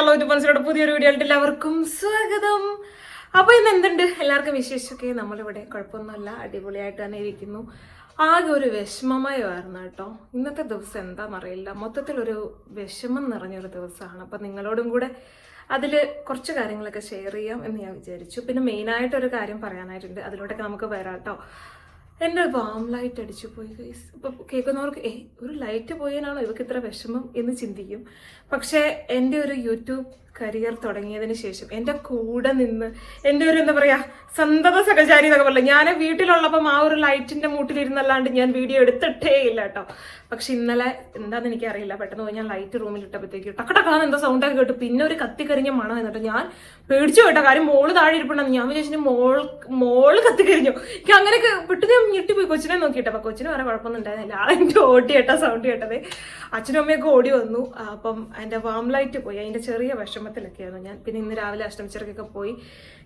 ഒരു മനസ്സിലൂടെ പുതിയൊരു വീഡിയോ എല്ലാവർക്കും സ്വാഗതം. അപ്പോൾ ഇന്ന് എന്തുണ്ട്? എല്ലാവർക്കും വിശേഷമൊക്കെ? നമ്മളിവിടെ കുഴപ്പമൊന്നുമല്ല അടിപൊളിയായിട്ട് തന്നെ ഇരിക്കുന്നു. ആകെ ഒരു വിഷമമയമായിരുന്നു കേട്ടോ. ഇന്നത്തെ ദിവസം എന്താണെന്നറിയില്ല മൊത്തത്തിലൊരു വിഷമം നിറഞ്ഞൊരു ദിവസമാണ്. അപ്പം നിങ്ങളോടും കൂടെ അതിൽ കുറച്ച് കാര്യങ്ങളൊക്കെ ഷെയർ ചെയ്യാം എന്ന് ഞാൻ വിചാരിച്ചു. പിന്നെ മെയിനായിട്ടൊരു കാര്യം പറയാനായിട്ടുണ്ട്. അതിലോട്ടൊക്കെ നമുക്ക് വരാം കേട്ടോ. എന്റെ വാം ലൈറ്റ് അടിച്ചു പോയി ഗൈസ് ഇപ്പോൾ കേൾക്കുന്നവർക്ക് ഏ ഒരു ലൈറ്റ് പോയതിനാണോ ഇവർക്ക് ഇത്ര വിഷമം? എന്ന് ചിന്തിക്കും. പക്ഷേ എന്റെ ഒരു യൂട്യൂബ് കരിയർ തുടങ്ങിയതിന് ശേഷം എന്റെ കൂടെ നിന്ന് എന്റെ ഒരു എന്താ പറയുക സന്തത സഹചാരി എന്നൊക്കെ പറയില്ല ഞാൻ വീട്ടിലുള്ളപ്പം ആ ഒരു ലൈറ്റിന്റെ മൂട്ടിലിരുന്നല്ലാണ്ട് ഞാൻ വീഡിയോ എടുത്തിട്ടേ ഇല്ല കേട്ടോ. പക്ഷെ ഇന്നലെ എന്താണെന്ന് എനിക്കറിയില്ല പെട്ടെന്ന് പോയി ഞാൻ ലൈറ്റ് റൂമിൽ ഇട്ടപ്പോഴത്തേക്ക് ടക്കടക്കാന്ന് എന്തോ സൗണ്ടൊക്കെ കേട്ടു. പിന്നെ ഒരു കത്തിക്കരിഞ്ഞ മണം എന്നിട്ട് ഞാൻ പേടിച്ചു കേട്ടോ. കാര്യം മോൾ താഴെ ഇരിപ്പുണ്ടെന്ന് ഞാൻ വിചാരിച്ചു മോൾ മോൾ കത്തിക്കരിഞ്ഞു എനിക്ക് അങ്ങനെയൊക്കെ പെട്ടെന്ന് ഞാൻ ഞെട്ടിപ്പോയി കൊച്ചിനെ നോക്കിയിട്ട്. അപ്പം കൊച്ചിന് വേറെ കുഴപ്പമൊന്നും ഉണ്ടായിരുന്നില്ല. ആളെന്റെ ഓടി കേട്ട സൗണ്ട് കേട്ടത്. അച്ഛനും അമ്മയൊക്കെ ഓടി വന്നു. അപ്പം എന്റെ വാം ലൈറ്റ് പോയി. അതിന്റെ ചെറിയ വിഷമത്തിലൊക്കെയായിരുന്നു ഞാൻ പിന്നെ ഇന്ന് രാവിലെ അഷ്ടമിച്ചിറക്കൊക്കെ പോയി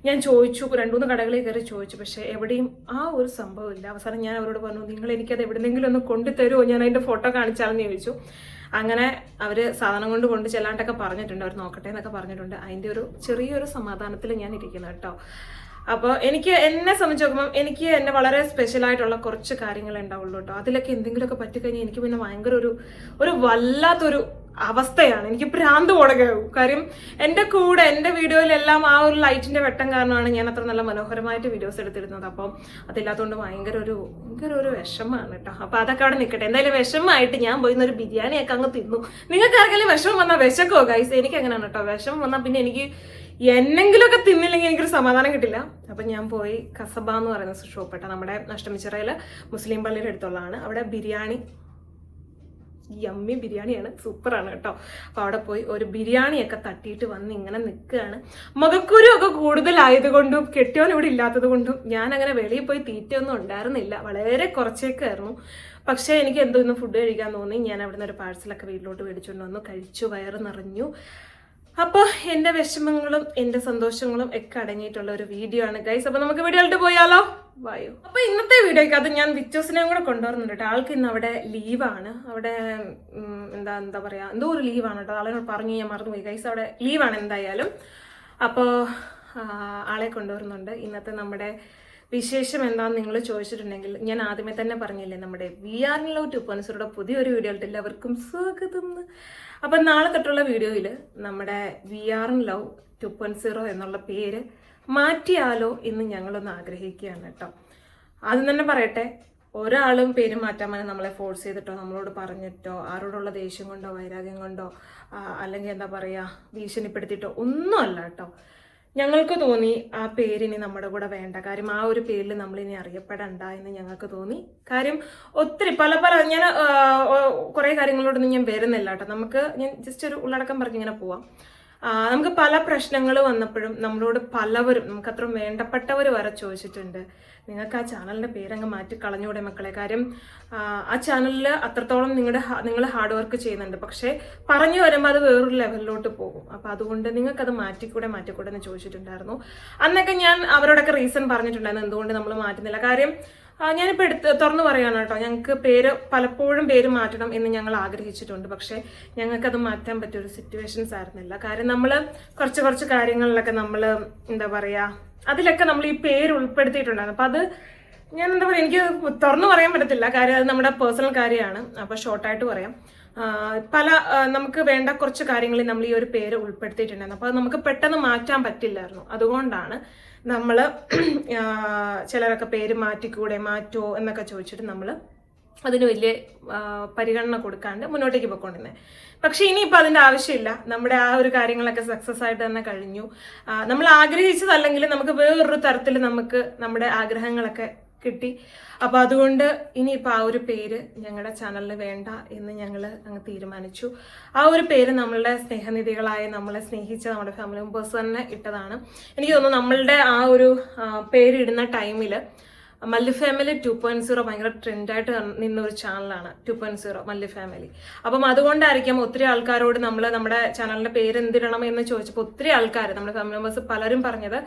ഞാൻ ചോദിച്ചു രണ്ടുമൂന്ന് കടകളിൽ കയറി ചോദിച്ചു. പക്ഷേ എവിടെയും ആ ഒരു സംഭവമില്ല അവസാനം ഞാൻ അവരോട് പറഞ്ഞു നിങ്ങൾ എനിക്കത് എവിടെന്നെങ്കിലും ഒന്ന് കൊണ്ടുതരുമോ ഞാൻ അതിന്റെ ഫോട്ടോ കാണിച്ചാലെന്ന് ചോദിച്ചു. അങ്ങനെ അവർ സാധനം കൊണ്ട് കൊണ്ട് ചെല്ലാണ്ടൊക്കെ പറഞ്ഞിട്ടുണ്ട്. അവർ നോക്കട്ടെ എന്നൊക്കെ പറഞ്ഞിട്ടുണ്ട്. അതിന്റെ ഒരു ചെറിയൊരു സമാധാനത്തിൽ ഞാൻ ഇരിക്കുന്നു കേട്ടോ. അപ്പോൾ എനിക്ക് എന്നെ സംബന്ധിച്ച് നോക്കുമ്പോൾ എനിക്ക് എന്നെ വളരെ സ്പെഷ്യൽ ആയിട്ടുള്ള കുറച്ച് കാര്യങ്ങൾ ഉണ്ടാവുള്ളൂ കേട്ടോ. അതിലൊക്കെ എന്തെങ്കിലുമൊക്കെ പറ്റിക്കഴിഞ്ഞാൽ എനിക്ക് പിന്നെ ഭയങ്കര ഒരു ഒരു വല്ലാത്തൊരു അവസ്ഥയാണ്. എനിക്ക് ഭ്രാന്ത് പോടകയാവും കാര്യം എന്റെ കൂടെ എന്റെ വീഡിയോയിലെല്ലാം ആ ഒരു ലൈറ്റിന്റെ വെട്ടം കാരണമാണ് ഞാൻ അത്ര നല്ല മനോഹരമായിട്ട് വീഡിയോസ് എടുത്തിരുന്നത്. അപ്പം അതില്ലാത്തതുകൊണ്ട് ഭയങ്കര ഒരു ഭയങ്കര ഒരു വിഷമമാണ് കേട്ടോ. അപ്പോൾ അതൊക്കെ അവിടെ നിൽക്കട്ടെ. എന്തായാലും വിഷമമായിട്ട് ഞാൻ പോയി ഒരു ബിരിയാണിയൊക്കെ അങ്ങ് തിന്നു. നിങ്ങൾക്ക് ആർക്കെങ്കിലും വിഷമം വന്നാൽ വിശക്കോ ഗൈസ് എനിക്ക് അങ്ങനെയാണ് കേട്ടോ. വിഷമം വന്നാൽ പിന്നെ എനിക്ക് എന്നെങ്കിലുമൊക്കെ തിന്നില്ലെങ്കിൽ എനിക്കൊരു സമാധാനം കിട്ടില്ല. അപ്പം ഞാൻ പോയി കസബ എന്ന് പറയുന്ന ഷോപ്പ് കേട്ടോ. നമ്മുടെ അഷ്ടമിച്ചിറയിൽ മുസ്ലിം പള്ളിയുടെ അടുത്തുള്ളതാണ്. അവിടെ ബിരിയാണി യമ്മി ബിരിയാണിയാണ്. സൂപ്പറാണ് കേട്ടോ. അപ്പോൾ അവിടെ പോയി ഒരു ബിരിയാണിയൊക്കെ തട്ടിയിട്ട് വന്ന് ഇങ്ങനെ നിൽക്കുകയാണ്. മുഖക്കുരു ഒക്കെ കൂടുതലായതുകൊണ്ടും കെട്ടിയോൻ ഇവിടെ ഇല്ലാത്തത് കൊണ്ടും ഞാൻ അങ്ങനെ വെളിയിൽ പോയി തീറ്റയൊന്നും ഉണ്ടായിരുന്നില്ല. വളരെ കുറച്ചേക്കായിരുന്നു പക്ഷേ എനിക്ക് എന്തോ ഇന്ന് ഫുഡ് കഴിക്കാൻ തോന്നി. ഞാൻ അവിടുന്ന് ഒരു പാഴ്സലൊക്കെ വീട്ടിലോട്ട് മേടിച്ചുകൊണ്ട് വന്നു. കഴിച്ചു വയറ് നിറഞ്ഞു. അപ്പോൾ എന്റെ വിഷമങ്ങളും എന്റെ സന്തോഷങ്ങളും ഒക്കെ അടങ്ങിയിട്ടുള്ള ഒരു വീഡിയോ ആണ് ഗൈസ് അപ്പോൾ നമുക്ക് വീഡിയോയിലോട്ട് പോയാലോ? വായു. അപ്പോൾ ഇന്നത്തെ വീഡിയോയ്ക്ക് അത് ഞാൻ വിച്ചോസിനെയും കൂടെ കൊണ്ടുവരുന്നുണ്ട് ആൾക്ക് ഇന്ന് അവിടെ ലീവാണ് അവിടെ എന്താ എന്താ പറയുക എന്തോ ഒരു ലീവാണ് കേട്ടോ. ആളുകൾ പറഞ്ഞു ഞാൻ മറന്നുപോയി. ഗൈസ് അവിടെ ലീവാണ് എന്തായാലും. അപ്പോൾ ആളെ കൊണ്ടുവരുന്നുണ്ട്. ഇന്നത്തെ നമ്മുടെ വിശേഷം എന്താണെന്ന് നിങ്ങൾ ചോദിച്ചിട്ടുണ്ടെങ്കിൽ ഞാൻ ആദ്യമേ തന്നെ പറഞ്ഞില്ലേ നമ്മുടെ വി ആർ ലവ് ടു പോയിൻസുകളുടെ പുതിയൊരു വീഡിയോ എല്ലാവർക്കും സ്വാഗതം. അപ്പം നാളെ തൊട്ടുള്ള വീഡിയോയിൽ നമ്മുടെ V R love two point zero എന്നുള്ള പേര് മാറ്റിയാലോ എന്ന് ഞങ്ങളൊന്ന് ആഗ്രഹിക്കുകയാണ് കേട്ടോ ആദ്യം തന്നെ പറയട്ടെ ഒരാളും പേര് മാറ്റാൻ വേണ്ടി നമ്മളെ ഫോഴ്സ് ചെയ്തിട്ടോ നമ്മളോട് പറഞ്ഞിട്ടോ ആരോടുള്ള ദേഷ്യം കൊണ്ടോ വൈരാഗ്യം കൊണ്ടോ അല്ലെങ്കിൽ എന്താ പറയുക ഭീഷണിപ്പെടുത്തിയിട്ടോ ഒന്നുമല്ല കേട്ടോ ഞങ്ങൾക്ക് തോന്നി ആ പേരിനി നമ്മുടെ കൂടെ വേണ്ട. കാര്യം ആ ഒരു പേരിൽ നമ്മളിനി അറിയപ്പെടണ്ട എന്ന് ഞങ്ങൾക്ക് തോന്നി. കാര്യം ഒത്തിരി പല പല ഞാൻ കുറേ കാര്യങ്ങളോടൊന്നും ഞാൻ വരുന്നില്ല കേട്ടോ. നമുക്ക് ഞാൻ ജസ്റ്റ് ഒരു ഉള്ളടക്കം പറഞ്ഞ് ഇങ്ങനെ പോവാം. നമുക്ക് പല പ്രശ്നങ്ങൾ വന്നപ്പോഴും നമ്മളോട് പലവരും നമുക്ക് അത്ര വേണ്ടപ്പെട്ടവർ വരെ ചോദിച്ചിട്ടുണ്ട്. നിങ്ങൾക്ക് ആ ചാനലിന്റെ പേരങ്ങ് മാറ്റി കളഞ്ഞൂടെ മക്കളെ. കാര്യം ആ, ചാനലിൽ അത്രത്തോളം നിങ്ങളുടെ നിങ്ങൾ ഹാർഡ് വർക്ക് ചെയ്യുന്നുണ്ട്. പക്ഷേ പറഞ്ഞു വരുമ്പോൾ അത് വേറൊരു ലെവലിലോട്ട് പോകും. അപ്പോൾ അതുകൊണ്ട് നിങ്ങൾക്കത് മാറ്റിക്കൂടെ മാറ്റിക്കൂടെ എന്ന് ചോദിച്ചിട്ടുണ്ടായിരുന്നു. അന്നൊക്കെ ഞാൻ അവരോടൊക്കെ റീസൺ പറഞ്ഞിട്ടുണ്ടായിരുന്നു എന്തുകൊണ്ട് നമ്മൾ മാറ്റുന്നില്ല. കാര്യം ഞാനിപ്പോൾ എടുത്ത് തുറന്നു പറയുകയാണ് കേട്ടോ. ഞങ്ങൾക്ക് പേര് പലപ്പോഴും പേര് മാറ്റണം എന്ന് ഞങ്ങൾ ആഗ്രഹിച്ചിട്ടുണ്ട്. പക്ഷേ ഞങ്ങൾക്കത് മാറ്റാൻ പറ്റിയ ഒരു സിറ്റുവേഷൻസ് ആയിരുന്നില്ല. കാര്യം നമ്മൾ കുറച്ച് കുറച്ച് കാര്യങ്ങളിലൊക്കെ നമ്മൾ എന്താ പറയുക അതിലൊക്കെ നമ്മൾ ഈ പേര് ഉൾപ്പെടുത്തിയിട്ടുണ്ടായിരുന്നു. അപ്പം അത് ഞാൻ എന്താ പറയുക എനിക്ക് തുറന്നു പറയാൻ പറ്റത്തില്ല. കാര്യം അത് നമ്മുടെ പേഴ്സണൽ കാര്യമാണ്. അപ്പോൾ ഷോർട്ടായിട്ട് പറയാം. പല നമുക്ക് വേണ്ട കുറച്ച് കാര്യങ്ങളിൽ നമ്മൾ ഈ ഒരു പേര് ഉൾപ്പെടുത്തിയിട്ടുണ്ടായിരുന്നു. അപ്പോൾ അത് നമുക്ക് പെട്ടെന്ന് മാറ്റാൻ പറ്റില്ലായിരുന്നു. അതുകൊണ്ടാണ് നമ്മൾ ചിലരൊക്കെ പേര് മാറ്റിക്കൂടെ മാറ്റുമോ എന്നൊക്കെ ചോദിച്ചിട്ട് നമ്മൾ അതിന് വലിയ പരിഗണന കൊടുക്കാണ്ട് മുന്നോട്ടേക്ക് പോയിക്കൊണ്ടിരുന്നത് പക്ഷേ ഇനിയിപ്പോൾ അതിന്റെ ആവശ്യമില്ല. നമ്മുടെ ആ ഒരു കാര്യങ്ങളൊക്കെ സക്സസ് ആയിട്ട് തന്നെ കഴിഞ്ഞു. നമ്മൾ ആഗ്രഹിച്ചതല്ലെങ്കിൽ നമുക്ക് വേറൊരു തരത്തിൽ നമുക്ക് നമ്മുടെ ആഗ്രഹങ്ങളൊക്കെ കിട്ടി. അപ്പോൾ അതുകൊണ്ട് ഇനിയിപ്പോൾ ആ ഒരു പേര് ഞങ്ങളുടെ ചാനലിന് വേണ്ട എന്ന് ഞങ്ങൾ അങ്ങ് തീരുമാനിച്ചു. ആ ഒരു പേര് നമ്മളുടെ സ്നേഹനിധികളായ നമ്മളെ സ്നേഹിച്ച നമ്മുടെ ഫാമിലി മെമ്പേഴ്സ് തന്നെ ഇട്ടതാണ്. എനിക്ക് തോന്നുന്നു നമ്മളുടെ ആ ഒരു പേരിടുന്ന ടൈമിൽ മല്ലി ഫാമിലി ടു പോയിന്റ് സീറോ ഭയങ്കര ട്രെൻഡായിട്ട് നിന്ന ഒരു ചാനലാണ് ടു പോയിന്റ് സീറോ മല്ലി ഫാമിലി അപ്പം അതുകൊണ്ടായിരിക്കാം ഒത്തിരി ആൾക്കാരോട് നമ്മൾ നമ്മുടെ ചാനലിന്റെ പേര് എന്തിടണം എന്ന് ചോദിച്ചപ്പോൾ ഒത്തിരി ആൾക്കാർ നമ്മുടെ ഫാമിലി മെമ്പേഴ്സ് പലരും പറഞ്ഞത്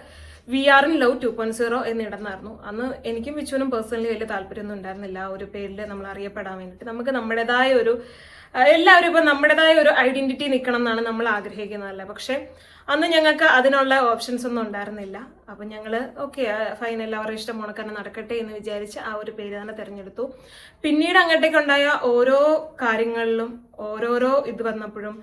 V R in love two point zero എന്നിടന്നായിരുന്നു. അന്ന് എനിക്കും വിച്ചുവിനും പേഴ്സണലി വലിയ താല്പര്യമൊന്നും ഉണ്ടായിരുന്നില്ല. ആ ഒരു പേരിൽ നമ്മൾ അറിയപ്പെടാൻ വേണ്ടിയിട്ട്. നമുക്ക് നമ്മുടേതായ ഒരു എല്ലാവരും ഇപ്പം നമ്മുടേതായ ഒരു ഐഡന്റിറ്റി നിൽക്കണം എന്നാണ് നമ്മൾ ആഗ്രഹിക്കുന്നതല്ലേ? പക്ഷെ അന്ന് ഞങ്ങൾക്ക് അതിനുള്ള ഓപ്ഷൻസ് ഒന്നും ഉണ്ടായിരുന്നില്ല. അപ്പം ഞങ്ങൾ ഓക്കെ ഫൈൻ എല്ലാവരുടെ ഇഷ്ടം ഉണക്കന്നെ നടക്കട്ടെ എന്ന് വിചാരിച്ച് ആ ഒരു പേര് തന്നെ തിരഞ്ഞെടുത്തു. പിന്നീട് അങ്ങോട്ടേക്കുണ്ടായ ഓരോ കാര്യങ്ങളിലും ഓരോരോ ഇത് വന്നപ്പോഴും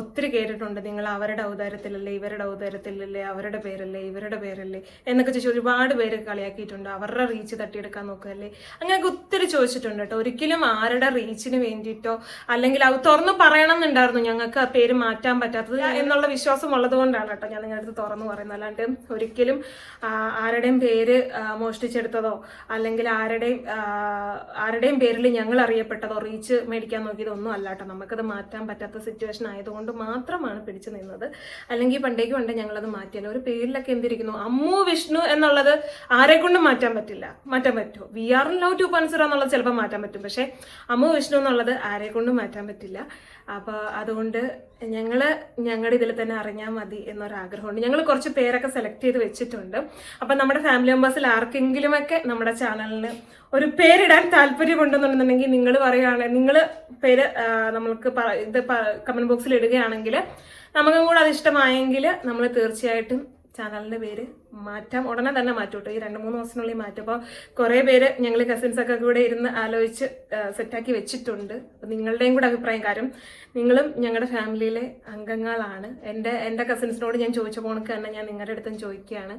ഒത്തിരി കേട്ടിട്ടുണ്ട്. നിങ്ങൾ അവരുടെ ഔദാര്യത്തിലല്ലേ ഇവരുടെ ഔദാര്യത്തിലല്ലേ അവരുടെ പേരല്ലേ ഇവരുടെ പേരല്ലേ എന്നൊക്കെ ചോദിച്ചു ഒരുപാട് പേര് കളിയാക്കിയിട്ടുണ്ട്. അവരുടെ റീച്ച് തട്ടിയെടുക്കാൻ നോക്കുകയല്ലേ? അങ്ങനെയൊക്കെ ഒത്തിരി ചോദിച്ചിട്ടുണ്ട് കേട്ടോ. ഒരിക്കലും ആരുടെ റീച്ചിന് വേണ്ടിയിട്ടോ അല്ലെങ്കിൽ അത് തുറന്നു പറയണം എന്നുണ്ടായിരുന്നു ഞങ്ങൾക്ക് ആ പേര് മാറ്റാൻ പറ്റാത്തത് എന്നുള്ള വിശ്വാസം ഉള്ളത് കൊണ്ടാണ് കേട്ടോ ഞാൻ നിങ്ങളുടെ അടുത്ത് തുറന്നു പറയുന്നത്. അല്ലാണ്ട് ഒരിക്കലും ആരുടെയും പേര് മോഷ്ടിച്ചെടുത്തതോ അല്ലെങ്കിൽ ആരുടെയും ആരുടെയും പേരിൽ ഞങ്ങൾ അറിയപ്പെട്ടതോ റീച്ച് മേടിക്കാൻ നോക്കിയതൊന്നും അല്ല കേട്ടോ. നമുക്കത് മാറ്റാൻ പറ്റാത്ത സിറ്റുവേഷൻ ആയതുകൊണ്ട് മാത്രമാണ് പിടിച്ചു നിന്നത്. അല്ലെങ്കിൽ പണ്ടേക്ക് പണ്ടേ ഞങ്ങളത് മാറ്റിയാലോ ഒരു പേരിലൊക്കെ എന്തിരിക്കുന്നു? അമ്മു വിഷ്ണു എന്നുള്ളത് ആരെ കൊണ്ടും മാറ്റാൻ പറ്റില്ല. മാറ്റാൻ പറ്റുമോ വി ആർ ലവ് ടു പൻസർ എന്നുള്ളത് ചിലപ്പോൾ മാറ്റാൻ പറ്റും. പക്ഷേ അമ്മു വിഷ്ണു എന്നുള്ളത് ആരെ കൊണ്ടും മാറ്റാൻ പറ്റില്ല. അപ്പോൾ അതുകൊണ്ട് ഞങ്ങൾ ഞങ്ങളുടെ ഇതിൽ തന്നെ അറിഞ്ഞാൽ മതി എന്നൊരാഗ്രഹമുണ്ട്. ഞങ്ങൾ കുറച്ച് പേരൊക്കെ സെലക്ട് ചെയ്ത് വെച്ചിട്ടുണ്ട്. അപ്പം നമ്മുടെ ഫാമിലി മെമ്പേഴ്സിൽ ആർക്കെങ്കിലുമൊക്കെ നമ്മുടെ ചാനലിന് ഒരു പേരിടാൻ താല്പര്യമുണ്ടെന്നുണ്ടെന്നുണ്ടെങ്കിൽ നിങ്ങൾ പറയുകയാണെങ്കിൽ നിങ്ങൾ പേര് നമ്മൾക്ക് ഇത് കമന്റ് ബോക്സിൽ ഇടുകയാണെങ്കിൽ നമുക്കും കൂടെ അത് ഇഷ്ടമായെങ്കിൽ നമ്മൾ തീർച്ചയായിട്ടും ചാനലിന്റെ പേര് മാറ്റാം ഉടനെ തന്നെ മാറ്റൂട്ടോ. ഈ രണ്ട് മൂന്ന് ദിവസത്തിനുള്ളിൽ മാറ്റും. അപ്പോൾ കുറേ പേര് ഞങ്ങൾ കസിൻസ് ഒക്കെ കൂടെ ഇരുന്ന് ആലോചിച്ച് സെറ്റാക്കി വെച്ചിട്ടുണ്ട്. അപ്പോൾ നിങ്ങളുടെയും കൂടെ അഭിപ്രായം കാര്യം നിങ്ങളും ഞങ്ങളുടെ ഫാമിലിയിലെ അംഗങ്ങളാണ്. എന്റെ എന്റെ കസിൻസിനോട് ഞാൻ ചോദിച്ച പോണക്ക് തന്നെ ഞാൻ നിങ്ങളുടെ അടുത്തും ചോദിക്കുകയാണ്.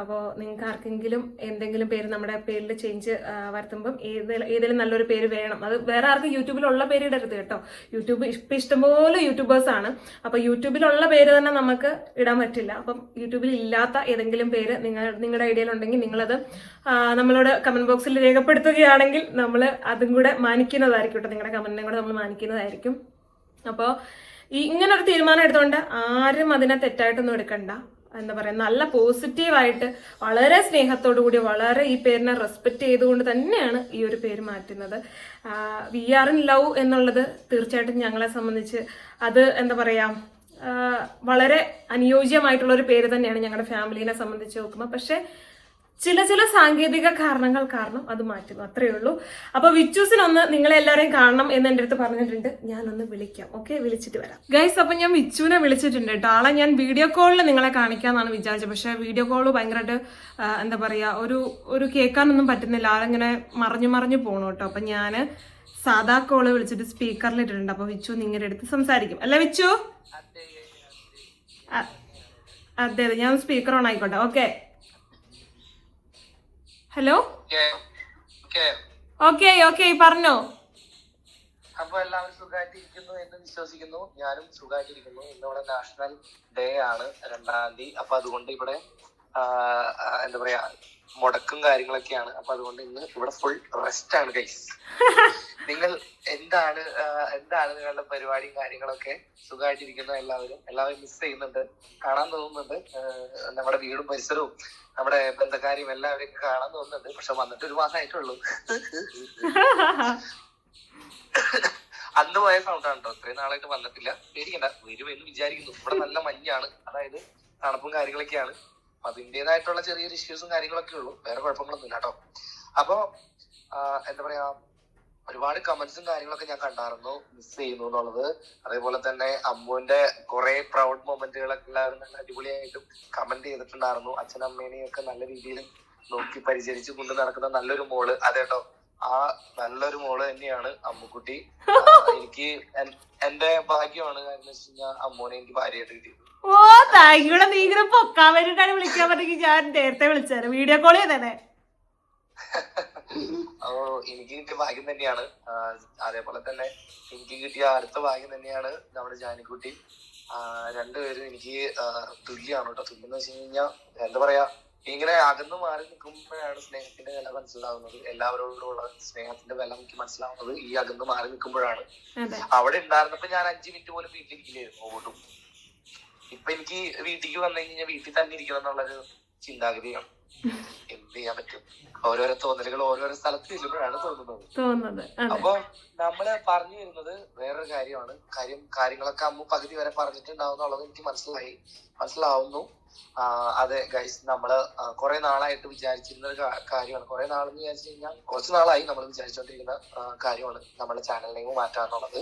അപ്പോൾ നിങ്ങൾക്ക് ആർക്കെങ്കിലും എന്തെങ്കിലും പേര് നമ്മുടെ പേരിൽ ചേഞ്ച് വരുത്തുമ്പം ഏത് ഏതെങ്കിലും നല്ലൊരു പേര് വേണം. അത് വേറെ ആർക്കും യൂട്യൂബിലുള്ള പേര് ഇടരുത് കേട്ടോ. യൂട്യൂബ് ഇപ്പം ഇഷ്ടംപോലെ യൂട്യൂബേഴ്സാണ്. അപ്പോൾ യൂട്യൂബിലുള്ള പേര് തന്നെ നമുക്ക് ഇടാൻ പറ്റില്ല. അപ്പം യൂട്യൂബിൽ ഇല്ലാത്ത ഏതെങ്കിലും പേര് നിങ്ങൾ നിങ്ങളുടെ ഐഡിയയിൽ ഉണ്ടെങ്കിൽ നിങ്ങളത് നമ്മളോട് കമന്റ് ബോക്സിൽ രേഖപ്പെടുത്തുകയാണെങ്കിൽ നമ്മൾ അതും കൂടെ മാനിക്കുന്നതായിരിക്കും കേട്ടോ. നിങ്ങളുടെ കമന്റിനെ കൂടെ നമ്മൾ മാനിക്കുന്നതായിരിക്കും. അപ്പോൾ ഈ ഇങ്ങനെ ഒരു തീരുമാനം എടുത്തുകൊണ്ട് ആരും അതിനെ തെറ്റായിട്ടൊന്നും എടുക്കണ്ട എന്താ പറയുക നല്ല പോസിറ്റീവായിട്ട് വളരെ സ്നേഹത്തോടു കൂടി വളരെ ഈ പേരിനെ റെസ്പെക്ട് ചെയ്തുകൊണ്ട് തന്നെയാണ് ഈ ഒരു പേര് മാറ്റുന്നത്. വി ആർ ഇൻ ലവ് എന്നുള്ളത് തീർച്ചയായിട്ടും ഞങ്ങളെ സംബന്ധിച്ച് അത് എന്താ പറയുക വളരെ അനുയോജ്യമായിട്ടുള്ള ഒരു പേര് തന്നെയാണ് ഞങ്ങളുടെ ഫാമിലിനെ സംബന്ധിച്ച് നോക്കുമ്പോൾ പക്ഷേ ചില ചില സാങ്കേതിക കാരണങ്ങൾ കാരണം അത് മാറ്റുന്നു. അത്രയേ ഉള്ളൂ. അപ്പൊ വിച്ചൂസിനൊന്ന് നിങ്ങളെ എല്ലാവരെയും കാണണം എന്ന് എന്റെ അടുത്ത് പറഞ്ഞിട്ടുണ്ട്. ഞാനൊന്ന് വിളിക്കാം. ഓക്കെ? വിളിച്ചിട്ട് വരാം. ഗൈസ് അപ്പൊ ഞാൻ വിച്ചുവിനെ വിളിച്ചിട്ടുണ്ട് കേട്ടോ. ആളെ ഞാൻ വീഡിയോ കോളിൽ നിങ്ങളെ കാണിക്കാന്നാണ് വിചാരിച്ചത്. പക്ഷേ വീഡിയോ കോൾ ഭയങ്കരമായിട്ട് എന്താ പറയാ ഒരു ഒരു കേൾക്കാനൊന്നും പറ്റുന്നില്ല. ആളിങ്ങനെ മറിഞ്ഞു മറിഞ്ഞു പോണു കേട്ടോ. അപ്പൊ ഞാൻ സാധാ കോൾ വിളിച്ചിട്ട് സ്പീക്കറിൽ ഇട്ടിട്ടുണ്ട്. അപ്പൊ വിച്ചു നിങ്ങളുടെ അടുത്ത് സംസാരിക്കും. അല്ല വിച്ചു? അതെ അതെ. ഞാൻ സ്പീക്കർ ഓൺ ആയിക്കോട്ടെ. ഓക്കെ ഹലോ ഓക്കെ ഓക്കെ പറഞ്ഞോ. അപ്പൊ എല്ലാവരും സുഖമായിട്ടിരിക്കുന്നു എന്ന് വിശ്വസിക്കുന്നു. ഞാനും സുഖമായിട്ടിരിക്കുന്നു ഇന്നിവിടെ നാഷണൽ ഡേ ആണ് രണ്ടാം തീയതി. അപ്പൊ അതുകൊണ്ട് ഇവിടെ എന്താ പറയാ മുടക്കും കാര്യങ്ങളൊക്കെയാണ്. അപ്പൊ അതുകൊണ്ട് ഇന്ന് ഇവിടെ ഫുൾ റെസ്റ്റ് ആണ് ഗൈസ് നിങ്ങൾ എന്താണ് എന്താണ് നിങ്ങളുടെ പരിപാടിയും കാര്യങ്ങളൊക്കെ സുഖമായിട്ടിരിക്കുന്നു എല്ലാവരും? എല്ലാവരും മിസ് ചെയ്യുന്നുണ്ട്. കാണാൻ തോന്നുന്നുണ്ട്. നമ്മുടെ വീടും പരിസരവും നമ്മുടെ ബന്ധക്കാരും എല്ലാവരെയും കാണാൻ തോന്നുന്നുണ്ട്. പക്ഷെ വന്നിട്ട് ഒരു മാസമായിട്ടുള്ളൂ. അന്ന് പോയ സൗണ്ടാണ് കേട്ടോ ഇത്രയും നാളായിട്ട് വന്നിട്ടില്ല. പേടിക്കണ്ട. എന്ന് വിചാരിക്കുന്നു. ഇവിടെ നല്ല മഞ്ഞാണ്. അതായത് തണുപ്പും കാര്യങ്ങളൊക്കെയാണ്. അപ്പൊ അതിന്റേതായിട്ടുള്ള ചെറിയൊരു ഇഷ്യൂസും കാര്യങ്ങളൊക്കെ ഉള്ളൂ. വേറെ കുഴപ്പങ്ങളൊന്നും ഇല്ല കേട്ടോ അപ്പൊ എന്താ പറയാ ഒരുപാട് കമന്റ്സും കാര്യങ്ങളൊക്കെ ഞാൻ കണ്ടായിരുന്നു മിസ് ചെയ്യുന്നു എന്നുള്ളത്. അതേപോലെ തന്നെ അമ്മുവിന്റെ കുറെ പ്രൗഡ് മൊമെന്റുകളൊക്കെ എല്ലാവരും നല്ല അടിപൊളിയായിട്ടും കമന്റ് ചെയ്തിട്ടുണ്ടായിരുന്നു. അച്ഛനും അമ്മേനെയും ഒക്കെ നല്ല രീതിയിൽ നോക്കി പരിചരിച്ചു കൊണ്ട് നടക്കുന്ന നല്ലൊരു മോൾ. അതേട്ടോ ആ നല്ലൊരു മോൾ തന്നെയാണ് അമ്മുക്കുട്ടി. എനിക്ക് എന്റെ ഭാഗ്യമാണ് കാരണം വെച്ച് കഴിഞ്ഞാൽ അമ്മൂനെ എനിക്ക് ഭാര്യയായിട്ട് കിട്ടിയത്. ഓ താങ്കളുടെ നീ ഇങ്ങനെ പൊക്കാൻ വേണ്ടിട്ടാണ് വിളിക്കാൻ പറ്റുമെങ്കിൽ ഞാൻ നേരത്തെ വിളിച്ചത് വീഡിയോ കോൾ ചെയ്തേ അപ്പോ എനിക്ക് കിട്ടിയ ഭാഗ്യം തന്നെയാണ്. അതേപോലെ തന്നെ എനിക്ക് കിട്ടിയ അടുത്ത ഭാഗ്യം തന്നെയാണ് നമ്മുടെ ജാനിക്കുട്ടി. രണ്ടുപേരും എനിക്ക് തുല്യാണ് കേട്ടോ. തുല്യം എന്ന് വെച്ച് കഴിഞ്ഞാൽ എന്താ പറയാ ഇങ്ങനെ അകന്നു മാറി നിൽക്കുമ്പോഴാണ് സ്നേഹത്തിന്റെ വില മനസ്സിലാവുന്നത്. എല്ലാവരോടുള്ള സ്നേഹത്തിന്റെ വില എനിക്ക് മനസ്സിലാവുന്നത് ഈ അകന്നു മാറി നിൽക്കുമ്പോഴാണ്. അവിടെ ഉണ്ടായിരുന്നപ്പോ ഞാൻ അഞ്ചു മിനിറ്റ് പോലും വീട്ടിലിരിക്കില്ലായിരുന്നു ഓടും ഇപ്പൊ എനിക്ക് വീട്ടിലേക്ക് വന്നു കഴിഞ്ഞാൽ വീട്ടിൽ തന്നെ ഇരിക്കണം എന്നുള്ളൊരു ചിന്താഗതിയാണ്. എന്ത് ചെയ്യാൻ പറ്റും? ഓരോരോ തോന്നലുകൾ ഓരോരോ സ്ഥലത്ത് ചെല്ലുമ്പോഴാണ് തോന്നുന്നത്. തോന്നുന്നത്. അപ്പൊ നമ്മൾ പറഞ്ഞു വരുന്നത് വേറൊരു കാര്യമാണ്. കാര്യം കാര്യങ്ങളൊക്കെ അമ്മ പകുതി വരെ പറഞ്ഞിട്ടുണ്ടാവും എന്നുള്ളത് എനിക്ക് മനസ്സിലായി. മനസ്സിലാവുന്നു. അതെ ഗൈസ് നമ്മൾ കുറെ നാളായിട്ട് വിചാരിച്ചിരുന്ന ഒരു കാര്യമാണ്. കുറെ നാളെന്ന് വിചാരിച്ചു കഴിഞ്ഞാൽ കുറച്ച് നാളായി നമ്മൾ വിചാരിച്ചുകൊണ്ടിരിക്കുന്ന കാര്യമാണ് നമ്മുടെ ചാനൽ നെയിം മാറ്റാന്നുള്ളത്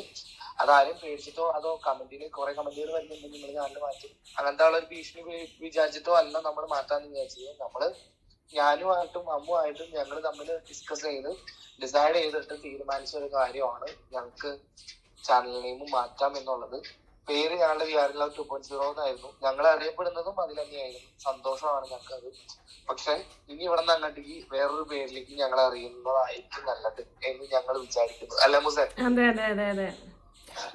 അതാരും പേടിച്ചിട്ടോ അതോ കമന്റിൽ കുറെ കമന്റുകൾ വരുന്നുണ്ട് നിങ്ങൾ ചാനൽ മാറ്റി. അങ്ങനത്തെ ഉള്ള ഒരു ഭീഷണി വിചാരിച്ചിട്ടോ അല്ല നമ്മൾ മാറ്റാന്ന് വിചാരിച്ചത് നമ്മൾ ഞാനുമായിട്ടും അമ്മുമായിട്ടും ഞങ്ങൾ തമ്മിൽ ഡിസ്കസ് ചെയ്ത് ഡിസൈഡ് ചെയ്തിട്ട് തീരുമാനിച്ച ഒരു കാര്യമാണ് ഞങ്ങൾക്ക് ചാനൽ നെയിം മാറ്റാം എന്നുള്ളത്. പേര് ഞങ്ങളുടെ വിആർ ടു പോയിന്റ് സീറോ എന്നായിരുന്നു. ഞങ്ങൾ അറിയപ്പെടുന്നതും അതിൽ തന്നെയായിരുന്നു. സന്തോഷമാണ് ഞങ്ങൾക്ക് അത് പക്ഷെ ഇനി ഇവിടെ നിന്ന് അങ്ങോട്ടേക്ക് വേറൊരു പേരിലേക്ക് ഞങ്ങൾ അറിയുന്നതായിരിക്കും നല്ലത് എന്ന് ഞങ്ങൾ വിചാരിക്കുന്നു. അല്ല മുസൻ അതെ അതെ അതെ അതെ.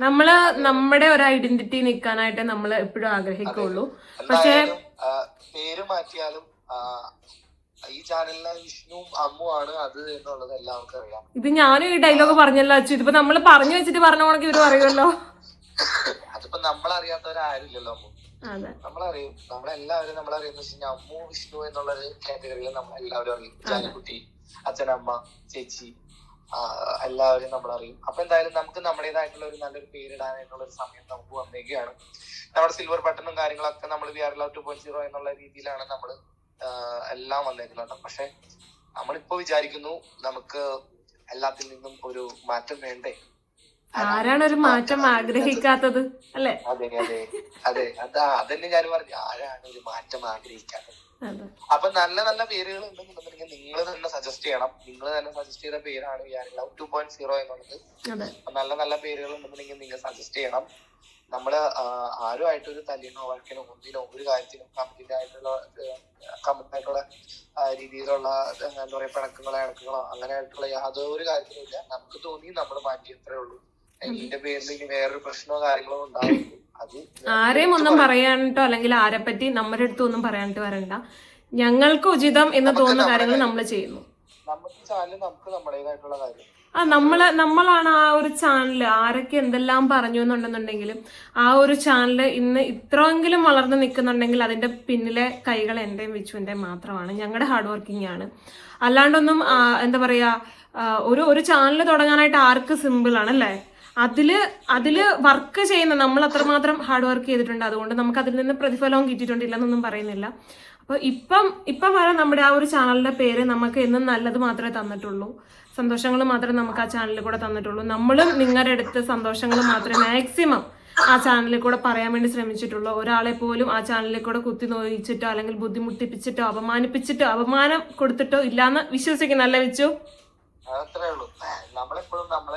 നമ്മൾ നമ്മുടെ ഒരു ഐഡന്റിറ്റി നിൽക്കാനായിട്ട് നമ്മൾ എപ്പോഴും ആഗ്രഹിക്കുള്ളൂ. പക്ഷേ പേര് മാറ്റിയാലും ഈ ചാനലിലെ വിഷ്ണുവും ആണ് അത് എന്നുള്ളത് എല്ലാവർക്കും അറിയാം. ഇത് ഞാനും ഈ ഡയലോഗ് പറഞ്ഞല്ലോ അച്ഛൻ ഇതിപ്പോ നമ്മൾ പറഞ്ഞു വെച്ചിട്ട് പറഞ്ഞ കണക്ക് ഇവർ പറയുമല്ലോ. അതിപ്പോ നമ്മളറിയാത്തവരാരില്ലല്ലോ അമ്മു. നമ്മളറിയും. നമ്മളെല്ലാവരും നമ്മളറിയുന്ന വെച്ച് കഴിഞ്ഞാൽ അമ്മു വിഷ്ണു എന്നുള്ളൊരു കാറ്റഗറിയിൽ നമ്മൾ എല്ലാവരും അറിയും. ചാലിക്കുട്ടി അച്ഛനമ്മ ചേച്ചി എല്ലാവരും നമ്മൾ അറിയും അപ്പൊ എന്തായാലും നമുക്ക് നമ്മുടേതായിട്ടുള്ള ഒരു നല്ലൊരു പേരിടാനായിട്ടുള്ള ഒരു സമയം നമുക്ക് വന്നേക്കുകയാണ് നമ്മുടെ സിൽവർ ബട്ടണും കാര്യങ്ങളൊക്കെ നമ്മൾ V R love two point zero എന്നുള്ള രീതിയിലാണ് നമ്മൾ എല്ലാം വന്നേക്കുന്നത് പക്ഷെ നമ്മളിപ്പോ വിചാരിക്കുന്നു നമുക്ക് എല്ലാത്തിൽ നിന്നും ഒരു മാറ്റം വേണ്ടേ? ആരാണ് ഒരു മാറ്റം ആഗ്രഹിക്കാത്തത്? അല്ലെ? അതെ അതെ. അതെ അതാ അതന്നെ ഞാൻ പറഞ്ഞു ആരാണ് ഒരു മാറ്റം ആഗ്രഹിക്കാത്തത്? അപ്പൊ നല്ല നല്ല പേരുകൾ ഉണ്ടെന്നുണ്ടെങ്കിൽ നിങ്ങൾ തന്നെ സജസ്റ്റ് ചെയ്യണം. നിങ്ങൾ തന്നെ സജസ്റ്റ് ചെയ്ത പേരാണ് ഞാൻ ലവ് ടു പോയിന്റ് സീറോ എന്നുള്ളത്. നല്ല നല്ല പേരുകൾ ഉണ്ടെന്നുണ്ടെങ്കിൽ നിങ്ങൾ സജസ്റ്റ് ചെയ്യണം. നമ്മൾ ആരും ആരുമായിട്ട് ഒരു തല്ലിനോ വർക്കിനോ ഒന്നിനോ ഒരു കാര്യത്തിനും കമ്പനിന്റെ ആയിട്ടുള്ള കമ്പനി ആയിട്ടുള്ള രീതിയിലുള്ള എന്താ പറയാ പിണക്കങ്ങളോ ഇണക്കങ്ങളോ അങ്ങനെ ആയിട്ടുള്ള യാതൊരു കാര്യത്തിലും ഇല്ല. നമുക്ക് തോന്നി നമ്മൾ മാറ്റി ഇത്രേ ഉള്ളൂ. എന്റെ പേരിൽ ഇനി വേറൊരു പ്രശ്നമോ കാര്യങ്ങളോ ഉണ്ടാവും അത് ആരെയും ഒന്നും പറയാനിട്ടോ അല്ലെങ്കിൽ ആരെ പറ്റി നമ്മുടെ അടുത്ത് ഒന്നും പറയാനിട്ട് വരണ്ട. ഞങ്ങൾക്ക് ഉചിതം എന്ന് തോന്നുന്ന കാര്യങ്ങൾ നമ്മൾ ചെയ്യുന്നു. നമുക്ക് ചാനൽ നമുക്ക് നമ്മുടേതായിട്ടുള്ള കാര്യം. ആ നമ്മൾ നമ്മളാണ് ആ ഒരു ചാനൽ ആരൊക്കെ എന്തെല്ലാം പറഞ്ഞു എന്നുണ്ടെന്നുണ്ടെങ്കിലും ആ ഒരു ചാനൽ ഇന്ന് ഇത്രയെങ്കിലും വളർന്നു നിൽക്കുന്നുണ്ടെങ്കിൽ അതിന്റെ പിന്നിലെ കൈകൾ എന്റെയും വിച്ചുവിന്റെയും മാത്രമാണ്. ഞങ്ങളുടെ ഹാർഡ് വർക്കിംഗ് ആണ്. അല്ലാണ്ടൊന്നും എന്താ പറയാ ഒരു ഒരു ചാനൽ തുടങ്ങാനായിട്ട് ആർക്ക് സിമ്പിൾ ആണ് അല്ലേ? അതിൽ അതിൽ വർക്ക് ചെയ്യുന്ന നമ്മൾ അത്രമാത്രം ഹാർഡ് വർക്ക് ചെയ്തിട്ടുണ്ട്. അതുകൊണ്ട് നമുക്ക് അതിൽ നിന്ന് പ്രതിഫലവും കിട്ടിയിട്ടുണ്ടില്ല എന്നൊന്നും പറയുന്നില്ല. അപ്പൊ ഇപ്പം ഇപ്പം വരെ നമ്മുടെ ആ ഒരു ചാനലിന്റെ പേര് നമുക്ക് എന്നും നല്ലത് മാത്രമേ തന്നിട്ടുള്ളൂ. സന്തോഷങ്ങൾ മാത്രമേ നമുക്ക് ആ ചാനലിൽ കൂടെ തന്നിട്ടുള്ളൂ. നമ്മളും നിങ്ങളുടെ അടുത്ത് സന്തോഷങ്ങൾ മാത്രമേ മാക്സിമം ആ ചാനലിൽ കൂടെ പറയാൻ വേണ്ടി ശ്രമിച്ചിട്ടുള്ളൂ. ഒരാളെ പോലും ആ ചാനലിൽ കൂടെ കുത്തി നോയിച്ചിട്ടോ അല്ലെങ്കിൽ ബുദ്ധിമുട്ടിപ്പിച്ചിട്ടോ അപമാനിപ്പിച്ചിട്ടോ അപമാനം കൊടുത്തിട്ടോ ഇല്ലാന്ന് വിശ്വസിക്കുന്നല്ല വെച്ചു? അത്രേ ഉള്ളൂ. നമ്മളെപ്പോഴും നമ്മൾ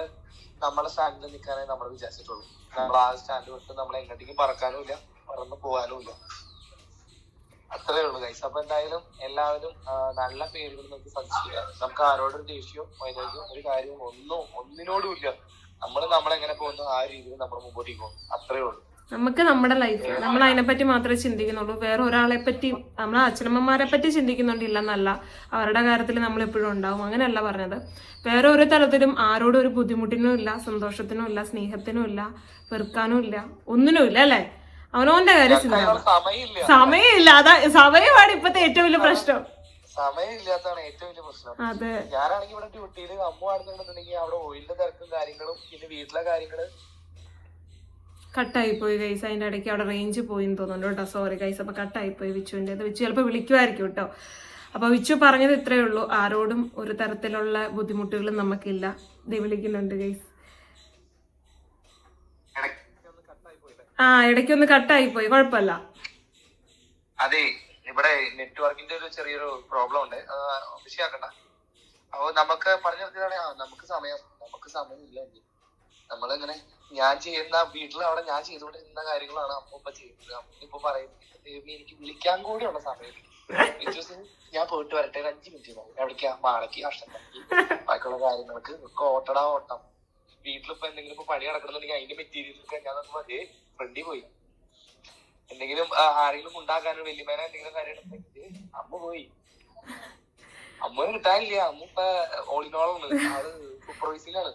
നമ്മളെ സ്റ്റാൻഡിൽ നിൽക്കാനേ നമ്മൾ വിചാരിച്ചിട്ടുള്ളൂ. നമ്മൾ ആ സ്റ്റാൻഡ് വിട്ട് നമ്മൾ എങ്ങോട്ടേക്കും പറക്കാനും ഇല്ല പറന്ന് പോകാനും ഇല്ല. അത്രേ ഉള്ളൂ ഗൈസ് അപ്പൊ എന്തായാലും എല്ലാവരും നല്ല പേരുകൾ നമുക്ക് സജസ്റ്റ് ചെയ്യാം. നമുക്ക് ആരോടും ദേഷ്യവും വൈരാഗ്യവും ഒരു കാര്യവും ഒന്നും ഒന്നിനോടും ഇല്ല. നമ്മൾ നമ്മളെങ്ങനെ പോകുന്നു ആ രീതിയിൽ നമ്മൾ മുമ്പോട്ടേക്ക് പോകും. അത്രേ ഉള്ളൂ. നമുക്ക് നമ്മുടെ ലൈഫ് നമ്മൾ അതിനെപ്പറ്റി മാത്രമേ ചിന്തിക്കുന്നുള്ളൂ. വേറെ ഒരാളെ പറ്റി നമ്മളെ അച്ഛനമ്മമാരെ പറ്റി ചിന്തിക്കുന്നുണ്ടില്ല എന്നല്ല അവരുടെ കാര്യത്തിൽ നമ്മൾ എപ്പോഴും ഉണ്ടാവും. അങ്ങനെയല്ല പറഞ്ഞത്. വേറെ ഒരു തരത്തിലും ആരോടും ഒരു ബുദ്ധിമുട്ടിനും ഇല്ല സന്തോഷത്തിനും ഇല്ല സ്നേഹത്തിനും ഇല്ല വെറുക്കാനും ഇല്ല ഒന്നിനും ഇല്ല അല്ലേ? അവനോന്റെ കാര്യം സമയമില്ല. അതാ സമയമാണ് ഇപ്പത്തെ ഏറ്റവും വലിയ പ്രശ്നം. സമയമില്ലാത്തതാണ് ഏറ്റവും വലിയ പ്രശ്നം. ഞാനാണെങ്കിൽ ഇവിടെ ഡ്യൂട്ടിയിൽ അമ്മ ആണെന്നുണ്ടെന്നുണ്ടെങ്കിൽ അവിടെ ഓയിലിന്റെ തിരക്കും കാര്യങ്ങളും പിന്നെ വീട്ടിലെ കാര്യങ്ങൾ കട്ടായി പോയി ഗൈസ് അതിന്റെ ഇടയ്ക്ക് അവിടെ റേഞ്ച് പോയി എന്ന് തോന്നുന്നുണ്ട് കേട്ടോ. സോറി ഗൈസ് അപ്പോൾ കട്ടായി പോയി വിച്ചുവിന്റെ അത്. വിച്ചു ചിലപ്പോൾ വിളിക്കുമായിരിക്കും കേട്ടോ. അപ്പോൾ വിച്ചു പറഞ്ഞത് ഇത്രയേ ഉള്ളൂ. ആരോടും ഒരു തരത്തിലുള്ള ബുദ്ധിമുട്ടുകളും നമുക്കില്ല. ഇത് വിളിക്കുന്നുണ്ട് ഗൈസ് ആ ഇടയ്ക്കൊന്ന് കട്ടായി പോയി കുഴപ്പമില്ല. അതെ ഇവിടെ നെറ്റ്വർക്കിന്റെ ഒരു ചെറിയൊരു പ്രോബ്ലം ഉണ്ട്. വിഷയാക്കണ്ട. അപ്പൊ നമുക്ക് പറഞ്ഞു നമുക്ക് സമയം നമുക്ക് സമയം ഇനി. നമ്മളിങ്ങനെ ഞാൻ ചെയ്യുന്ന വീട്ടിൽ അവിടെ ഞാൻ ചെയ്തുകൊണ്ടിരുന്ന കാര്യങ്ങളാണ് അമ്മ ഇപ്പൊ ചെയ്യുന്നത്. അമ്മ ഇപ്പൊ പറയും "ദേവി, എനിക്ക് വിളിക്കാൻ കൂടിയുള്ള സമയം ഞാൻ പോയിട്ട് വരട്ടെ ഒരു അഞ്ചു മിനിറ്റ് മതി എവിടേക്കാ? മാളയ്ക്ക് അഷ്ടമണിക്ക് ബാക്കിയുള്ള കാര്യങ്ങൾക്ക്. ഒക്കെ ഓട്ടടാ ഓട്ടം. വീട്ടിലിപ്പോ എന്തെങ്കിലും ഇപ്പൊ പണി നടക്കണമെന്നുണ്ടെങ്കിൽ അതിന്റെ മെറ്റീരിയൽ ഒക്കെ ഞാൻ അതേ ഫ്രണ്ടി പോയി. എന്തെങ്കിലും ആരെങ്കിലും ഉണ്ടാക്കാനോ വലിയമേന എന്തെങ്കിലും കാര്യം അമ്മ പോയി. അമ്മ കിട്ടാനില്ല അമ്മ ഇപ്പൊ ഓളിനോളാണ് ആൾ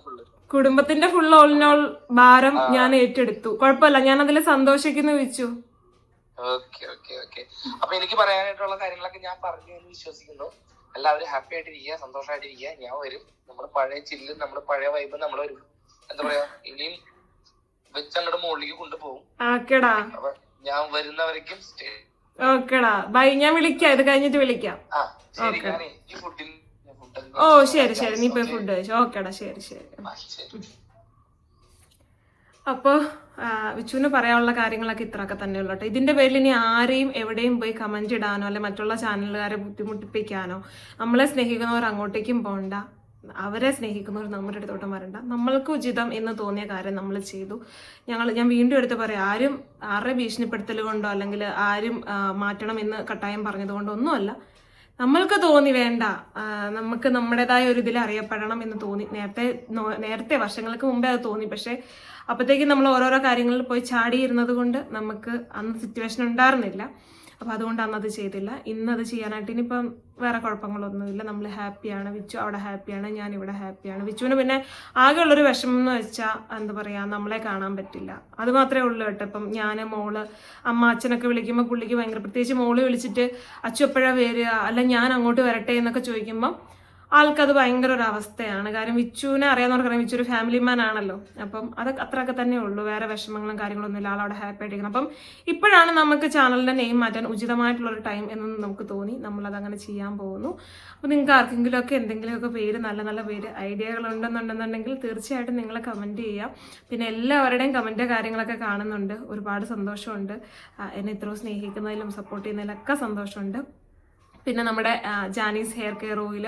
ഫുള്ള് കുടുംബത്തിന്റെ ഫുൾ ഓൾ ഭാരം ഞാൻ ഏറ്റെടുത്തു. കുഴപ്പമില്ല ഞാൻ അതിൽ സന്തോഷിക്കുന്നു വിച്ചു ഓക്കെ ഓക്കെ ഓക്കെ അപ്പൊ എനിക്ക് പറയാനായിട്ടുള്ള കാര്യങ്ങളൊക്കെ ഞാൻ പറഞ്ഞു എന്ന് വിശ്വസിക്കുന്നു. എല്ലാവരും ഹാപ്പി ആയിട്ടിരിക്കുക സന്തോഷമായിട്ടിരിക്കുക ഞാൻ വരും. നമ്മുടെ പഴയ ചില്ലും നമ്മുടെ പഴയ വൈബും നമ്മൾ വരും. എന്താ പറയാ ഇനിയും വെച്ച് അങ്ങോട്ട് മുകളിലേക്ക് കൊണ്ടുപോകും. ഞാൻ വരുന്നവരേക്കും സ്റ്റേ ഓക്കെടാ. ബൈ ഞാൻ വിളിക്കാം. ഇത് കഴിഞ്ഞിട്ട് വിളിക്കാം. ഫുഡിൽ ഓ ശരി ശരി. നീ പോയി ഫുഡ് കഴിച്ചു. ഓക്കേടാ ശരി ശരി. അപ്പോ അപ്പോൾ വിച്ചുവിന് പറയാനുള്ള കാര്യങ്ങളൊക്കെ ഇത്രയൊക്കെ തന്നെ ഉള്ളു കേട്ടോ. ഇതിന്റെ പേരിൽ ഇനി ആരെയും എവിടെയും പോയി കമന്റ് ഇടാനോ അല്ലെ മറ്റുള്ള ചാനലുകാരെ ബുദ്ധിമുട്ടിപ്പിക്കാനോ നമ്മളെ സ്നേഹിക്കുന്നവർ അങ്ങോട്ടേക്കും പോകണ്ട അവരെ സ്നേഹിക്കുന്നവർ നമ്മുടെ അടുത്തോട്ടം വരണ്ട. നമ്മൾക്ക് ഉചിതം എന്ന് തോന്നിയ കാര്യം നമ്മൾ ചെയ്തു. ഞങ്ങൾ ഞാൻ വീണ്ടും എടുത്ത് പറയാം ആരും ആരുടെ ഭീഷണിപ്പെടുത്തൽ കൊണ്ടോ അല്ലെങ്കിൽ ആരും മാറ്റണം എന്ന് കട്ടായം പറഞ്ഞത് കൊണ്ടോ ഒന്നുമല്ല. നമ്മൾക്ക് തോന്നി വേണ്ട നമുക്ക് നമ്മുടേതായ ഒരു ഇതിൽ അറിയപ്പെടണം എന്ന് തോന്നി. നേരത്തെ നേരത്തെ വർഷങ്ങൾക്ക് മുമ്പേ അത് തോന്നി. പക്ഷേ അപ്പോഴത്തേക്കും നമ്മൾ ഓരോരോ കാര്യങ്ങളിൽ പോയി ചാടിയിരുന്നത് കൊണ്ട് നമുക്ക് അന്ന് സിറ്റുവേഷൻ ഉണ്ടായിരുന്നില്ല. അപ്പോൾ അതുകൊണ്ട് അന്നത് ചെയ്തില്ല. ഇന്നത് ചെയ്യാനായിട്ട് ഇനിയിപ്പം വേറെ കുഴപ്പങ്ങളൊന്നുമില്ല. നമ്മൾ ഹാപ്പിയാണ്. വിച്ചു അവിടെ ഹാപ്പിയാണ്. ഞാൻ ഇവിടെ ഹാപ്പിയാണ്. വിച്ചുവിന് പിന്നെ ആകെയുള്ളൊരു വിഷമം എന്ന് വെച്ചാൽ എന്താ പറയുക നമ്മളെ കാണാൻ പറ്റില്ല. അത് മാത്രമേ ഉള്ളൂ കേട്ടോ. ഇപ്പം ഞാൻ മോൾ അമ്മ അച്ഛനൊക്കെ വിളിക്കുമ്പോൾ പുള്ളിക്ക് ഭയങ്കര പ്രത്യേകിച്ച് മോൾ വിളിച്ചിട്ട് എപ്പോഴാണ് വരിക? അല്ല ഞാൻ അങ്ങോട്ട് വരട്ടെ എന്നൊക്കെ ചോദിക്കുമ്പം ആൾക്കത് ഭയങ്കര ഒരു അവസ്ഥയാണ് കാര്യം വിച്ചുവിനെ അറിയാവുന്നവർക്ക് അറിയാം. വിച്ചു ഒരു ഫാമിലി മാൻ ആണല്ലോ. അപ്പം അത് അത്രയൊക്കെ തന്നെ ഉള്ളൂ. വേറെ വിഷമങ്ങളും കാര്യങ്ങളൊന്നും ഇല്ല ആളവിടെ ഹാപ്പി ആയിട്ടിരിക്കണം അപ്പം ഇപ്പോഴാണ് നമുക്ക് ചാനലിന്റെ നെയിം മാറ്റാൻ ഉചിതമായിട്ടുള്ള ഒരു ടൈം എന്ന് നമുക്ക് തോന്നി. നമ്മളത് അങ്ങനെ ചെയ്യാൻ പോകുന്നു. അപ്പോൾ നിങ്ങൾക്ക് ആർക്കെങ്കിലുമൊക്കെ എന്തെങ്കിലുമൊക്കെ പേര് നല്ല നല്ല പേര് ഐഡിയകൾ ഉണ്ടെന്നുണ്ടെന്നുണ്ടെങ്കിൽ തീർച്ചയായിട്ടും നിങ്ങൾ കമന്റ് ചെയ്യാം. പിന്നെ എല്ലാവരുടെയും കമന്റ് കാര്യങ്ങളൊക്കെ കാണുന്നുണ്ട്. ഒരുപാട് സന്തോഷമുണ്ട്. എന്നെ ഇത്രയും സ്നേഹിക്കുന്നതിലും സപ്പോർട്ട് ചെയ്യുന്നതിലൊക്കെ സന്തോഷമുണ്ട്. പിന്നെ നമ്മുടെ ജാനീസ് ഹെയർ കെയർ ഓയിൽ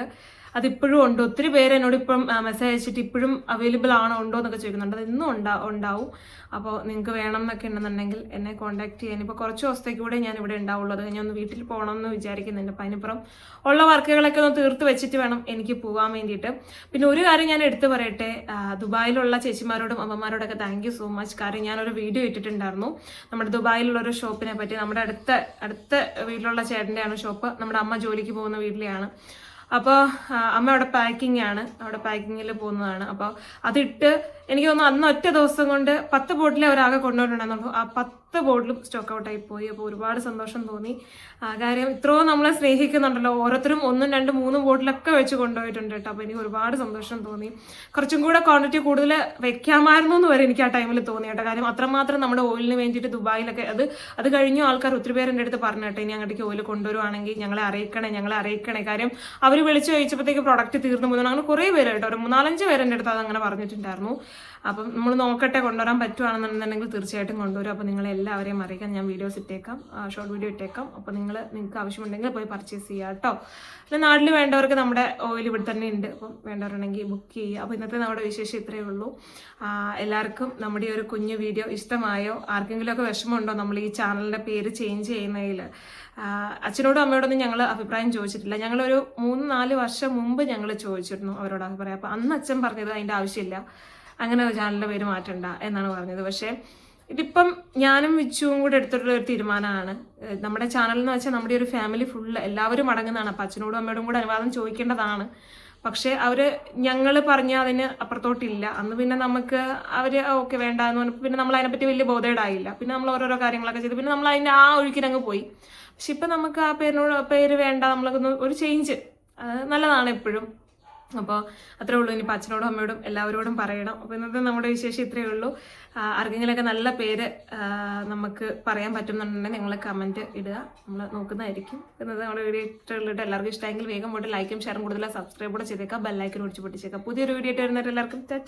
അതിപ്പോഴും ഉണ്ട്. ഒത്തിരി പേര് എന്നോട് ഇപ്പം മെസ്സേജ് അയച്ചിട്ട് ഇപ്പോഴും അവൈലബിൾ ആണോ ഉണ്ടോ എന്നൊക്കെ ചോദിക്കുന്നുണ്ട്. അത് ഇന്നും ഉണ്ടാ ഉണ്ടാവും. അപ്പോൾ നിങ്ങൾക്ക് വേണം എന്നൊക്കെ ഉണ്ടെന്നുണ്ടെങ്കിൽ എന്നെ കോൺടാക്ട് ചെയ്യാൻ. ഇപ്പോൾ കുറച്ച് ദിവസത്തേക്ക് കൂടെ ഞാൻ ഇവിടെ ഉണ്ടാവുള്ളൂ. അത് ഞാൻ ഒന്ന് വീട്ടിൽ പോകണം എന്ന് വിചാരിക്കുന്നുണ്ട്. അപ്പം അതിനിപ്പുറം ഉള്ള വർക്കുകളൊക്കെ ഒന്ന് തീർത്ത് വെച്ചിട്ട് വേണം എനിക്ക് പോകാൻ വേണ്ടിയിട്ട്. പിന്നെ ഒരു കാര്യം ഞാൻ എടുത്തു പറയട്ടെ. ദുബായിലുള്ള ചേച്ചിമാരോടും അമ്മമാരോടൊക്കെ താങ്ക് യു സോ മച്ച് കാര്യം ഞാനൊരു വീഡിയോ ഇട്ടിട്ടുണ്ടായിരുന്നു. നമ്മുടെ ദുബായിലുള്ള ഒരു ഷോപ്പിനെ പറ്റി. നമ്മുടെ അടുത്ത അടുത്ത വീട്ടിലുള്ള ചേട്ടന്റെയാണ് ഷോപ്പ് നമ്മുടെ അമ്മ ജോലിക്ക് പോകുന്ന വീട്ടിലെയാണ്. അപ്പോൾ അമ്മ അവിടെ പാക്കിംഗ് ആണ്. അവിടെ പാക്കിങ്ങിൽ പോകുന്നതാണ്. അപ്പോൾ അതിട്ട് എനിക്ക് തോന്നുന്നു അന്ന് ഒറ്റ ദിവസം കൊണ്ട് പത്ത് ബോട്ടിലെ ഒരാകെ കൊണ്ടുപോയിട്ടുണ്ടായിരുന്നു ആ പത്ത് ബോട്ടിലും സ്റ്റോക്ക് ഔട്ടായി പോയി. അപ്പോൾ ഒരുപാട് സന്തോഷം തോന്നി. കാര്യം ഇത്രയും നമ്മളെ സ്നേഹിക്കുന്നുണ്ടല്ലോ. ഓരോരുത്തരും ഒന്നും രണ്ടും മൂന്നും ബോട്ടിലൊക്കെ വെച്ച് കൊണ്ടുപോയിട്ടുണ്ട് കേട്ടോ. അപ്പോൾ എനിക്ക് ഒരുപാട് സന്തോഷം തോന്നി. കുറച്ചും കൂടെ ക്വാണ്ടിറ്റി കൂടുതൽ വെക്കാമായിരുന്നു എന്ന് വരെ എനിക്ക് ആ ടൈമിൽ തോന്നി കേട്ടോ. കാര്യം അത്രമാത്രം നമ്മുടെ ഓയിലിന് വേണ്ടിയിട്ട് ദുബായിലൊക്കെ അത് അത് കഴിഞ്ഞു ആൾക്കാർ ഒത്തിരി പേരെ അടുത്ത് പറഞ്ഞു കേട്ടോ. ഇനി അങ്ങോട്ടേക്ക് ഓയിൽ കൊണ്ടുവരുവാണെങ്കിൽ ഞങ്ങളെ അറിയിക്കണേ ഞങ്ങളെ അറിയിക്കണേ. കാര്യം അവർ വിളിച്ച് ചോദിച്ചപ്പോഴത്തേക്ക് പ്രൊഡക്റ്റ് തീർന്നു പോകുന്നു അങ്ങനെ കുറേ പേര് കേട്ടോ. ഒരു മൂന്നാലഞ്ച് പേരെ അടുത്ത് അത് അങ്ങനെ പറഞ്ഞിട്ടുണ്ടായിരുന്നു. അപ്പം നമ്മൾ നോക്കട്ടെ കൊണ്ടുവരാൻ പറ്റുവാണെന്നുണ്ടെങ്കിൽ തീർച്ചയായിട്ടും കൊണ്ടുവരും. അപ്പോൾ നിങ്ങൾ എല്ലാവരെയും അറിയിക്കാം ഞാൻ വീഡിയോസ് ഇട്ടേക്കാം. ഷോർട്ട് വീഡിയോ ഇട്ടേക്കാം. അപ്പോൾ നിങ്ങൾ നിങ്ങൾക്ക് ആവശ്യമുണ്ടെങ്കിൽ പോയി പർച്ചേസ് ചെയ്യുക കേട്ടോ. പിന്നെ നാട്ടിൽ വേണ്ടവർക്ക് നമ്മുടെ ഓയിൽ ഇവിടെ തന്നെ ഉണ്ട്. അപ്പം വേണ്ടവരുണ്ടെങ്കിൽ ബുക്ക് ചെയ്യുക. അപ്പോൾ ഇന്നത്തെ നമ്മുടെ വിശേഷം ഇത്രയേ ഉള്ളൂ. എല്ലാവർക്കും നമ്മുടെ ഈ ഒരു കുഞ്ഞു വീഡിയോ ഇഷ്ടമായോ? ആർക്കെങ്കിലുമൊക്കെ വിഷമമുണ്ടോ നമ്മൾ ഈ ചാനലിന്റെ പേര് ചേഞ്ച് ചെയ്യുന്നതിൽ? അച്ഛനോടും അമ്മയോടൊന്നും ഞങ്ങൾ അഭിപ്രായം ചോദിച്ചിട്ടില്ല. ഞങ്ങളൊരു മൂന്ന് നാല് വർഷം മുമ്പ് ഞങ്ങൾ ചോദിച്ചിരുന്നു അവരോട് അഭിപ്രായം. അപ്പോൾ അന്ന് അച്ഛൻ പറഞ്ഞത് അതിന്റെ ആവശ്യമില്ല. അങ്ങനെ ചാനലിന്റെ പേര് മാറ്റണ്ട എന്നാണ് പറഞ്ഞത്. പക്ഷേ ഇതിപ്പം ഞാനും വിച്ചുവും കൂടെ എടുത്തിട്ടുള്ള ഒരു തീരുമാനമാണ്. നമ്മുടെ ചാനൽ എന്ന് വെച്ചാൽ നമ്മുടെ ഒരു ഫാമിലി ഫുള്ള് എല്ലാവരും അടങ്ങുന്നതാണ്. അപ്പം അച്ഛനോടും അമ്മയോടും കൂടെ അനുവാദം ചോദിക്കേണ്ടതാണ്. പക്ഷേ അവർ ഞങ്ങൾ പറഞ്ഞ അതിന് അപ്പുറത്തോട്ടില്ല. അന്ന് പിന്നെ നമുക്ക് അവർ ഓക്കെ വേണ്ട എന്ന് പറഞ്ഞപ്പോൾ പിന്നെ നമ്മൾ അതിനെപ്പറ്റി വലിയ ബോധേഡായില്ല പിന്നെ നമ്മൾ ഓരോരോ കാര്യങ്ങളൊക്കെ ചെയ്തു. പിന്നെ നമ്മൾ അതിന്റെ ആ ഒഴുക്കിനങ്ങ് പോയി. പക്ഷെ ഇപ്പം നമുക്ക് ആ പേരിനോട് പേര് വേണ്ട നമ്മളൊന്ന് ഒരു ചേഞ്ച് നല്ലതാണ് എപ്പോഴും. അപ്പോൾ അത്രേ ഉള്ളൂ. ഇനിയിപ്പോൾ അച്ഛനോടും അമ്മയോടും എല്ലാവരോടും പറയണം. അപ്പോൾ ഇന്നത്തെ നമ്മുടെ വിശേഷം ഇത്രയേ ഉള്ളൂ. ആർക്കെങ്കിലൊക്കെ നല്ല പേര് നമുക്ക് പറയാൻ പറ്റുന്നുണ്ടെങ്കിൽ നിങ്ങൾ കമന്റ് ഇടുക. നമ്മൾ നോക്കുന്നതായിരിക്കും. ഇന്നത്തെ നമ്മുടെ വീഡിയോ ഇഷ്ടമുള്ളിട്ട് എല്ലാവർക്കും ഇഷ്ടമെങ്കിൽ വേഗം പോയിട്ട് ലൈക്കും ഷെയറും കൂടുതൽ സബ്സ്ക്രൈബ് കൂടെ ചെയ്തേക്കാം. ബെല്ലൈക്കൻ ഒടിച്ച് പൊട്ടിച്ചേക്കാം. പുതിയൊരു വീഡിയോ ആയിട്ട് വരുന്നവരെ എല്ലാവർക്കും ടാറ്റ